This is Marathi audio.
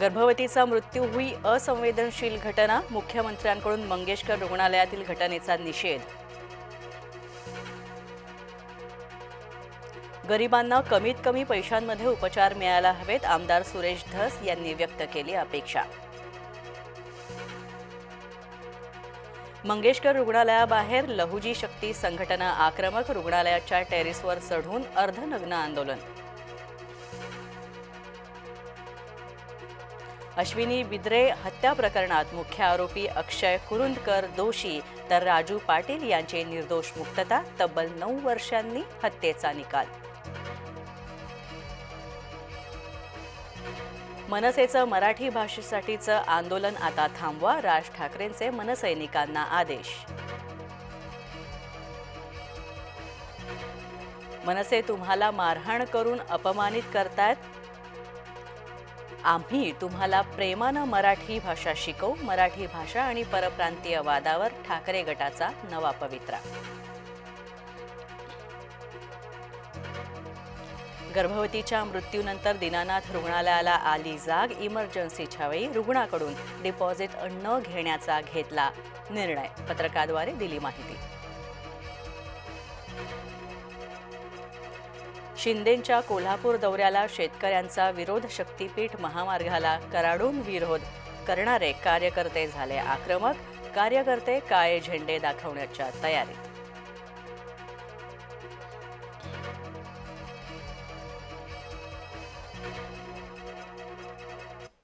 गर्भवतीचा मृत्यू ही असंवेदनशील घटना मुख्यमंत्र्यांकडून मंगेशकर रुग्णालयातील घटनेचा निषेध. गरिबांना कमीत कमी पैशांमध्ये उपचार मिळायला हवेत आमदार सुरेश धस यांनी व्यक्त केली अपेक्षा. मंगेशकर रुग्णालयाबाहेर लहुजी शक्ती संघटना आक्रमक रुग्णालयाच्या टेरेसवर चढून अर्धनग्न आंदोलन. अश्विनी बिद्रे हत्या प्रकरणात मुख्य आरोपी अक्षय कुरुंदकर दोषी तर राजू पाटील यांचे निर्दोष मुक्तता तब्बल नऊ वर्षांनी हत्येचा निकाल. मनसेचं मराठी भाषेसाठीचं आंदोलन आता थांबवा राज ठाकरेंचे मनसैनिकांना आदेश. मनसे तुम्हाला मारहाण करून अपमानित करतायत? आम्ही तुम्हाला प्रेमानं मराठी भाषा शिकवू मराठी भाषा आणि परप्रांतीय वादावर ठाकरे गटाचा नवा पवित्रा. गर्भवतीच्या मृत्यूनंतर दिनानाथ रुग्णालयाला आली जाग इमर्जन्सीच्या वेळी रुग्णाकडून डिपॉझिट न घेण्याचा घेतला निर्णय. पत्रकाद्वारे दिली माहिती. शिंदेंच्या कोल्हापूर दौऱ्याला शेतकऱ्यांचा विरोध शक्तीपीठ महामार्गाला कराडून विरोध करणारे कार्यकर्ते झाले आक्रमक. कार्यकर्ते काळे झेंडे दाखवण्याच्या तयारीत.